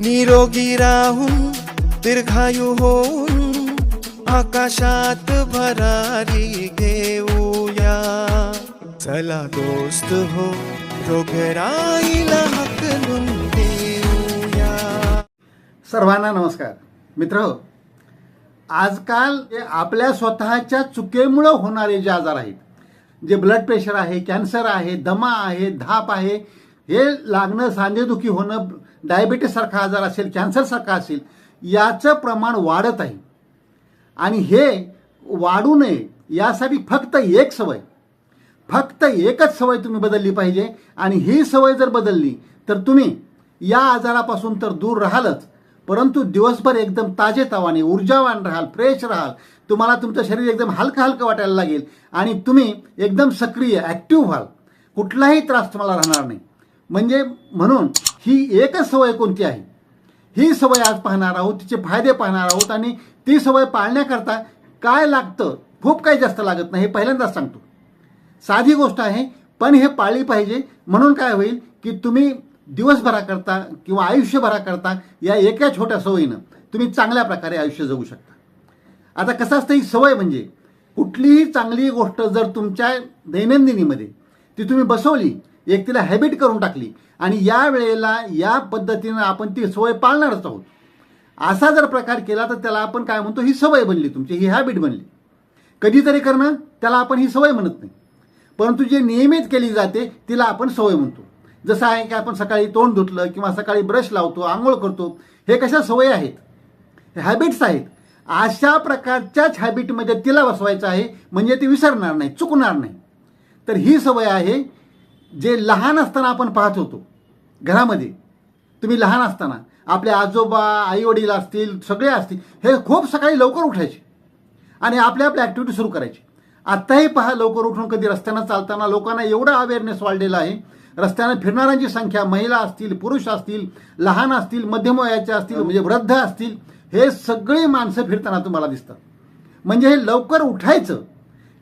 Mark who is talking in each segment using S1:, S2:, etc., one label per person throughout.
S1: निरोगी राहून दीर्घायू होऊन आकाशात भरारी घेऊया. चला दोस्त हो रोगराईला हकलून देऊया.
S2: सर्वांना नमस्कार. मित्र हो, आजकाल आपल्या स्वतःच्या चुकीमुळं होणारे जे आजार आहेत जे ब्लड प्रेशर आहे कॅन्सर आहे दमा आहे धाप आहे हे लागणं सांधेदुखी होणं डायबिटीससारखा आजार असेल कॅन्सरसारखा असेल याचं प्रमाण वाढत आहे. आणि हे वाढू नये यासाठी फक्त एक सवय. फक्त एकच सवय तुम्ही बदलली पाहिजे. आणि ही सवय जर बदलली तर तुम्ही या आजारापासून तर दूर राहालच. परंतु दिवसभर एकदम ताजेतवाने ऊर्जावान राहाल फ्रेश राहाल. तुम्हाला तुमचं शरीर एकदम हलकं हलकं वाटायला लागेल. आणि तुम्ही एकदम सक्रिय ॲक्टिव्ह व्हाल. कुठलाही त्रास तुम्हाला राहणार नाही. म्हणजे म्हणून ही एकच सवय कोणती आहे? ही सवय आज पाहणार आहोत तिचे फायदे पाहणार आहोत आणि ती सवय पाळण्याकरता काय लागतं खूप काही जास्त लागत नाही हे पहिल्यांदाच सांगतो. साधी गोष्ट आहे पण हे पाळली पाहिजे. म्हणून काय होईल की तुम्ही दिवसभराकरता किंवा आयुष्यभराकरता या एका छोट्या सवयीनं तुम्ही चांगल्या प्रकारे आयुष्य जगू शकता. आता कसं असतं ही सवय म्हणजे कुठलीही चांगली गोष्ट जर तुमच्या दैनंदिनीमध्ये ती तुम्ही बसवली एक तिला हॅबिट करून टाकली. आणि या वेळेला या पद्धतीनं आपण ती सवय पाळणारच आहोत. असा जर प्रकार केला तर त्याला आपण काय म्हणतो? ही सवय बनली तुमची ही हॅबिट बनली. कधीतरी करणं त्याला आपण ही सवय म्हणत नाही. परंतु जे नियमित केली जाते तिला आपण सवय म्हणतो. जसं आहे की आपण सकाळी तोंड धुतलं किंवा सकाळी ब्रश लावतो आंघोळ करतो हे कशा सवय आहेत? हॅबिट्स आहेत. अशा प्रकारच्याच हॅबिटमध्ये तिला बसवायचं आहे म्हणजे ती विसरणार नाही चुकणार नाही. तर ही सवय आहे जे लहान असताना आपण पाहत होतो घरामध्ये. तुम्ही लहान असताना आपले आजोबा आईवडील असतील सगळे असतील हे खूप सकाळी लवकर उठायचे आणि आपल्या आपल्या ॲक्टिव्हिटी सुरू करायची. आत्ताही पहा लवकर उठून कधी रस्त्यानं चालताना लोकांना एवढा अवेअरनेस वाढलेला आहे. रस्त्यानं फिरणाऱ्यांची संख्या महिला असतील पुरुष असतील लहान असतील मध्यम वयाचे असतील म्हणजे वृद्ध असतील हे सगळी माणसं फिरताना तुम्हाला दिसतात. म्हणजे हे लवकर उठायचं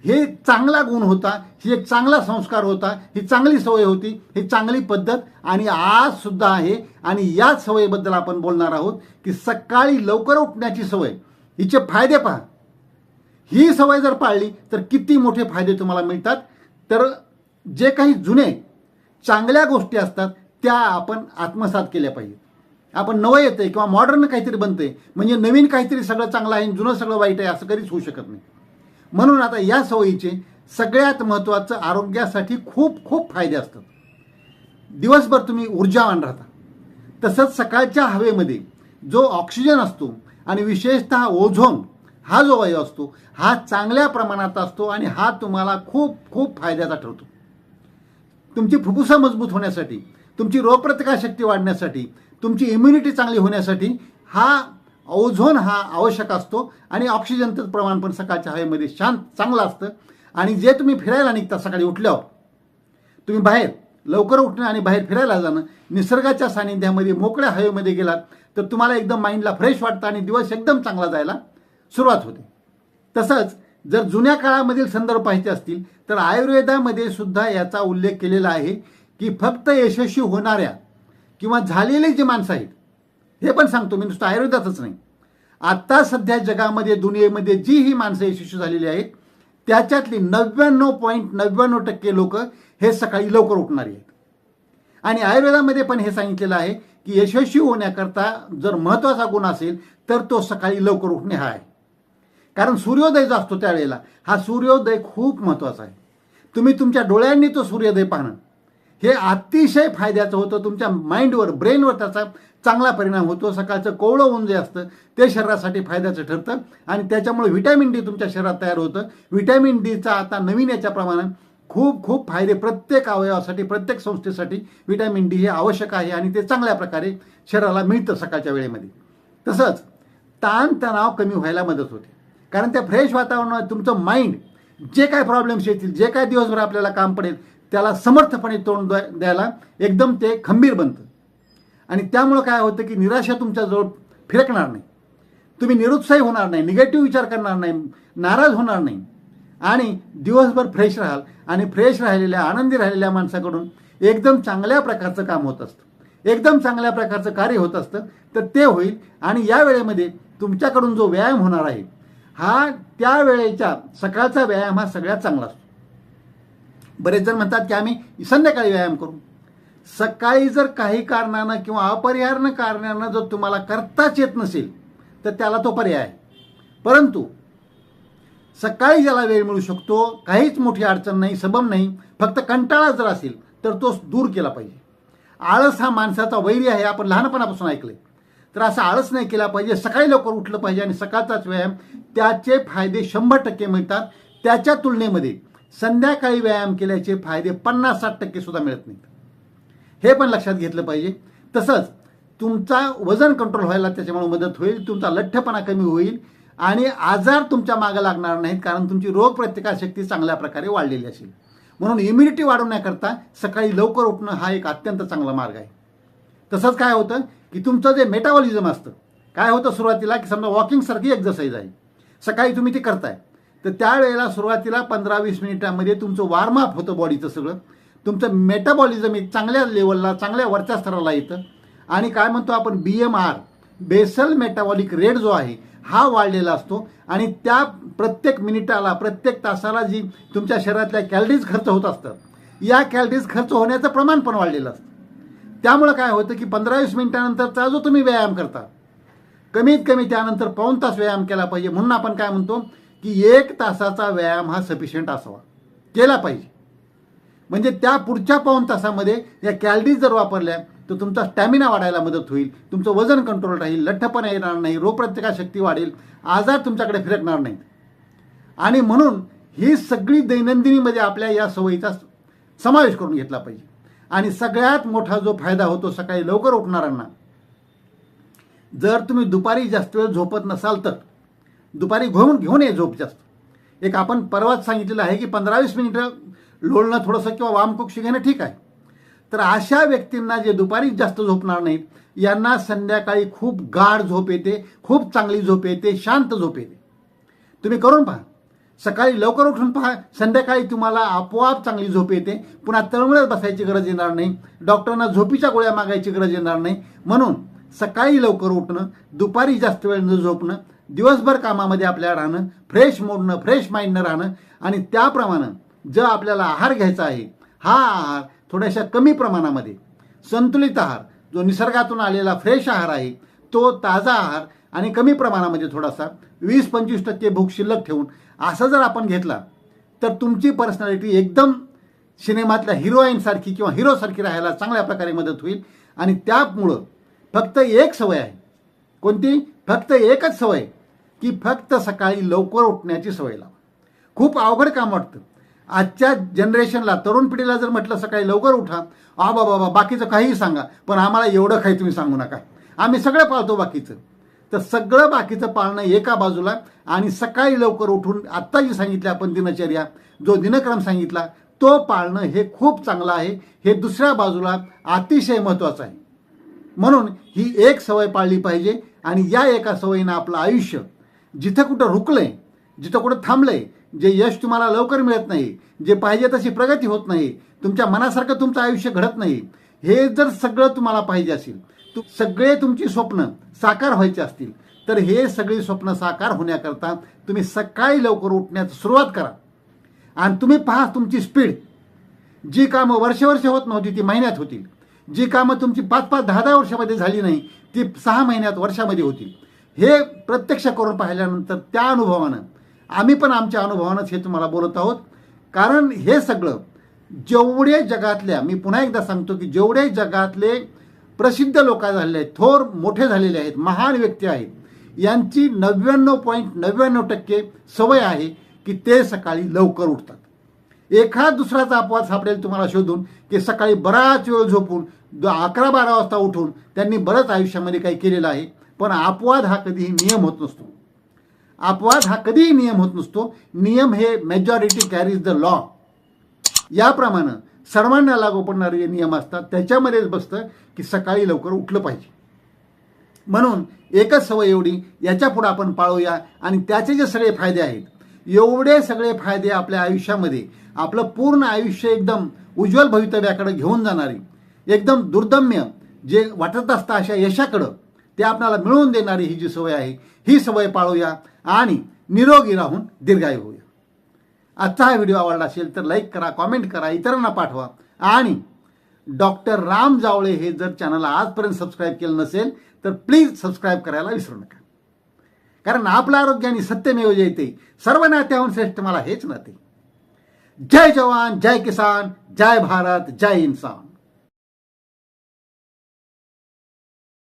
S2: हे चांगला गुण होता ही एक चांगला संस्कार होता ही चांगली सवय होती ही चांगली पद्धत. आणि आज सुद्धा आहे. आणि याच सवयीबद्दल आपण बोलणार आहोत की सकाळी लवकर उठण्याची सवय. हिचे फायदे पहा. ही सवय जर पाळली तर किती मोठे फायदे तुम्हाला मिळतात? तर जे काही जुने चांगल्या गोष्टी असतात त्या आपण आत्मसात केल्या पाहिजेत. आपण नवं येतंय किंवा मॉडर्न काहीतरी बनतंय. म्हणजे नवीन काहीतरी सगळं चांगलं आहे आणि जुनं सगळं वाईट आहे असं कधीच होऊ शकत नाही. म्हणून आता या सवयीचे सगळ्यात महत्त्वाचं आरोग्यासाठी खूप खूप फायदे असतात. दिवसभर तुम्ही ऊर्जावान राहता. तसंच सकाळच्या हवेमध्ये जो ऑक्सिजन असतो आणि विशेषतः ओझोन हा जो वायू असतो हा चांगल्या प्रमाणात असतो आणि हा तुम्हाला खूप खूप फायद्याचा ठरतो. तुमची फुफ्फुसं मजबूत होण्यासाठी तुमची रोगप्रतिकारशक्ती वाढण्यासाठी तुमची इम्युनिटी चांगली होण्यासाठी हा ओझोन हा आवश्यक असतो आणि ऑक्सिजनचं प्रमाण पण सकाळच्या हवेमध्ये शांत चांगलं असतं. आणि जे तुम्ही फिरायला निघता सकाळी उठल्यावर तुम्ही बाहेर लवकर उठणं आणि बाहेर फिरायला जाणं निसर्गाच्या सानिध्यामध्ये मोकळ्या हवेमध्ये गेलात तर तुम्हाला एकदम माइंडला फ्रेश वाटतं आणि दिवस एकदम चांगला जायला सुरुवात होते. तसंच जर जुन्या काळामधील संदर्भ पाहायचे असतील तर आयुर्वेदामध्ये सुद्धा याचा उल्लेख केलेला आहे की फक्त यशस्वी होणाऱ्या किंवा झालेले जे माणसं आहेत हे पण सांगतो मी नुसतं आयुर्वेदातच नाही. आत्ता सध्या जगामध्ये दुनियेमध्ये जी ही माणसं यशस्वी झालेली आहेत. त्याच्यातली नव्याण्णव पॉईंट नव्याण्णव टक्के लोक हे सकाळी लवकर उठणारी आहेत. आणि आयुर्वेदामध्ये पण हे सांगितलेलं आहे की यशस्वी होण्याकरता जर महत्त्वाचा गुण असेल तर तो सकाळी लवकर उठणे हा आहे. कारण सूर्योदय जो असतो त्यावेळेला हा सूर्योदय खूप महत्त्वाचा आहे. तुम्ही तुमच्या डोळ्यांनी तो सूर्योदय पाहणं. हे अतिशय फायद्याचं होतं तुमच्या माइंडवर ब्रेनवर त्याचा चांगला परिणाम होतो. सकाळचं कोवळं ऊन जे असतं ते शरीरासाठी फायद्याचं ठरतं आणि त्याच्यामुळे व्हिटॅमिन डी तुमच्या शरीरात तयार होतं. व्हिटॅमिन डीचा आता नवीन याच्या प्रमाणात खूप खूप फायदे प्रत्येक अवयवासाठी प्रत्येक संस्थेसाठी व्हिटॅमिन डी हे आवश्यक आहे आणि ते चांगल्या प्रकारे शरीराला मिळतं सकाळच्या वेळेमध्ये. तसंच ताणतणाव कमी व्हायला मदत होते. कारण त्या फ्रेश वातावरणात तुमचं माइंड जे काय प्रॉब्लेम्स येतील जे काय दिवसभर आपल्याला काम पडेल त्याला समर्थपणे तोंड द्या- द्यायला एकदम ते खंबीर बनतं. आणि त्यामुळं काय होतं की निराशा तुमच्याजवळ फिरकणार नाही. तुम्ही निरुत्साही होणार नाही निगेटिव्ह विचार करणार नाही नाराज होणार नाही. आणि दिवसभर फ्रेश राहाल आणि फ्रेश राहिलेल्या आनंदी राहिलेल्या माणसाकडून एकदम चांगल्या प्रकारचं काम होत असतं. एकदम चांगल्या प्रकारचं कार्य होत असतं. तर ते होईल आणि या वेळेमध्ये तुमच्याकडून जो व्यायाम होणार आहे हा त्या वेळेच्या सकाळचा व्यायाम हा सगळ्यात चांगला असतो. बरेच जण म्हणतात की आम्ही संध्याकाळी व्यायाम करू. सकाळी जर काही कारणानं किंवा अपरिहार्य कारणानं जर तुम्हाला करताच येत नसेल तर त्याला तो पर्याय आहे. परंतु सकाळी ज्याला वेळ मिळू शकतो काहीच मोठी अडचण नाही सबब नाही फक्त कंटाळा जर असेल तर तो दूर केला पाहिजे. आळस हा माणसाचा वैरी आहे आपण लहानपणापासून ऐकले तर असा आळस नाही केला पाहिजे सकाळी लवकर उठलं पाहिजे आणि सकाळचाच व्यायाम त्याचे फायदे शंभर टक्के मिळतात. त्याच्या तुलनेमध्ये संध्याकाळी व्यायाम केल्याचे फायदे पन्नास साठ टक्के सुद्धा मिळत नाहीत. हे पण लक्षात घेतलं पाहिजे. तसंच तुमचा वजन कंट्रोल व्हायला त्याच्यामुळे मदत होईल तुमचा लठ्ठपणा कमी होईल आणि आजार तुमच्या मागं लागणार नाहीत कारण तुमची रोगप्रतिकारशक्ती चांगल्या प्रकारे वाढलेली असेल. म्हणून इम्युनिटी वाढवण्याकरता सकाळी लवकर उठणं हा एक अत्यंत चांगला मार्ग आहे. तसंच काय होतं की तुमचं जे मेटाबॉलिझम असतं काय होतं सुरुवातीला की समजा वॉकिंगसारखी एक्झरसाईज आहे. सकाळी तुम्ही ती करताय. तर त्यावेळेला सुरुवातीला पंधरा वीस मिनिटामध्ये तुमचं वॉर्मअप होतं बॉडीचं सगळं. तुमचं मेटाबॉलिझम एक चांगल्या लेवलला चांगल्या वरच्या स्तराला येतं. आणि काय म्हणतो आपण? B M R basal metabolic rate जो आहे हा वाढलेला असतो. आणि त्या प्रत्येक मिनिटाला प्रत्येक तासाला जी तुमच्या शरीरातल्या कॅलरीज खर्च होत असतात या कॅलरीज खर्च होण्याचं प्रमाण पण वाढलेलं असतं. त्यामुळं काय होतं की पंधरा वीस मिनिटानंतरचा जो तुम्ही व्यायाम करता कमीत कमी त्यानंतर पाऊण तास व्यायाम केला पाहिजे. म्हणून आपण काय म्हणतो की एक तासाचा व्यायाम हा सफिशियंट असावा. केला पाहिजे. म्हणजे त्या पुढच्या पाऊण तासामध्ये या कॅलरीज जर वापरल्या तर तुमचा स्टॅमिना वाढायला मदत होईल. तुमचं वजन कंट्रोल राहील लठ्ठपणा येणार नाही रोगप्रतिकारशक्ती वाढेल आजार तुमच्याकडे फिरकणार नाहीत. आणि म्हणून ही सगळी दैनंदिनीमध्ये आपल्या या सवयीचा समावेश करून घेतला पाहिजे. आणि सगळ्यात मोठा जो फायदा होतो सकाळी लवकर उठणाऱ्यांना जर तुम्ही दुपारी जास्त वेळ झोपत नसाल तर दुपारी घेऊन घेऊन ये झोप जास्त. एक आपण परवाच सांगितलेलं आहे की पंधरा वीस मिनिटं लोळणं थोडंसं किंवा वामकुक्षी घेणं ठीक आहे. तर अशा व्यक्तींना जे दुपारी जास्त झोपणार नाहीत यांना संध्याकाळी खूप गाढ झोप येते खूप चांगली झोप येते शांत झोप येते. तुम्ही करून पहा. सकाळी लवकर उठून पहा. संध्याकाळी तुम्हाला आपोआप चांगली झोप येते. पुन्हा तळमळत बसायची गरज येणार नाही. डॉक्टरांना झोपीच्या गोळ्या मागायची गरज येणार नाही. म्हणून सकाळी लवकर उठणं दुपारी जास्त वेळ न झोपणं दिवसभर कामामध्ये आपल्याला राहणं फ्रेश मोडणं फ्रेश माइंडनं राहणं आणि त्याप्रमाणे जो आपल्याला आहार घ्यायचा आहे हा आहार थोड्याशा कमी प्रमाणामध्ये संतुलित आहार जो निसर्गातून आलेला फ्रेश आहार आहे तो ताजा आहार आणि कमी प्रमाणामध्ये थोडासा वीस पंचवीस टक्के भूक शिल्लक ठेवून असं जर आपण घेतला तर तुमची पर्सनॅलिटी एकदम सिनेमातल्या हिरोईनसारखी किंवा हिरोसारखी राहायला चांगल्या प्रकारे मदत होईल. आणि त्यामुळं फक्त एक सवय आहे. कोणती? फक्त एकच सवय की फक्त सकाळी लवकर उठण्याची सवय लावा. खूप अवघड काम वाटतं. आजच्या जनरेशनला तरुण पिढीला जर म्हटलं सकाळी लवकर उठा आ बाबा बाबा बाकीचं काहीही सांगा पण आम्हाला एवढं काही तुम्ही सांगू नका. आम्ही सगळं पाळतो बाकीचं. तर सगळं बाकीचं पाळणं एका बाजूला आणि सकाळी लवकर उठून आत्ता जी सांगितली आपण दिनचर्या जो दिनक्रम सांगितला तो पाळणं हे खूप चांगलं आहे. हे दुसऱ्या बाजूला अतिशय महत्त्वाचं आहे. म्हणून ही एक सवय पाळली पाहिजे आणि या एका सवयीनं आपलं आयुष्य जिथं कुठं रुकलंय जिथं कुठं थांबलंय जे यश तुम्हाला लवकर मिळत नाही जे पाहिजे तशी प्रगती होत नाही तुमच्या मनासारखं तुमचं आयुष्य घडत नाही हे जर सगळं तुम्हाला पाहिजे असेल तु सगळे तुमची स्वप्न साकार व्हायची असतील तर हे सगळी स्वप्न साकार होण्याकरता तुम्ही सकाळी लवकर उठण्याची सुरुवात करा. आणि तुम्ही पहा तुमची स्पीड. जी कामं वर्षवर्ष होत नव्हती ती महिन्यात होतील. जी कामं तुमची पाच पाच दहा दहा वर्षामध्ये झाली नाही ती सहा महिन्यात वर्षामध्ये होतील. हे प्रत्यक्ष करून पाहिल्यानंतर त्या अनुभवानं आम्ही पण आमच्या अनुभवानंच हे तुम्हाला बोलत आहोत. कारण हे सगळं जेवढे जगातल्या मी पुन्हा एकदा सांगतो की जेवढे जगातले प्रसिद्ध लोक झालेले आहेत थोर मोठे झालेले आहेत महान व्यक्ती आहेत यांची नव्याण्णव पॉईंट नव्याण्णव टक्के सवय आहे की ते सकाळी लवकर उठतात. एखाद दुसराचा अपवाद सापडेल तुम्हाला शोधून की सकाळी बराच वेळ झोपून द- अकरा बारा वाजता उठून त्यांनी बरंच आयुष्यामध्ये काही केलेलं आहे. पण अपवाद हा कधीही नियम होत नसतो. अपवाद हा कधीही नियम होत नसतो. नियम हे मेजॉरिटी कॅरीज द लॉ याप्रमाणे सर्वांना लागू पडणारे जे नियम असतात त्याच्यामध्येच बसतं की सकाळी लवकर उठलं पाहिजे. म्हणून एकच सवय एवढी याच्या पुढं आपण पाळूया आणि त्याचे जे सगळे फायदे आहेत एवढे सगळे फायदे आपल्या आयुष्यामध्ये आपलं पूर्ण आयुष्य एकदम उज्ज्वल भवितव्याकडे घेऊन जाणारी एकदम दुर्दम्य जे वाटत असतं अशा यशाकडं ते आपल्याला मिळवून देणारी ही जी सवय आहे ही सवय पाळूया आणि निरोगी राहून दीर्घायू होऊया. आजचा हा व्हिडिओ आवडला असेल तर लाईक करा कॉमेंट करा इतरांना पाठवा आणि डॉक्टर राम जावळे हे जर चॅनलला आजपर्यंत सबस्क्राईब केलं नसेल तर प्लीज सबस्क्राईब करायला विसरू नका. कारण आपलं आरोग्य आणि सत्यमेव जयते सर्व नात्याहून श्रेष्ठ मला हेच नाते. जय जवान जय किसान जय भारत जय इन्सान.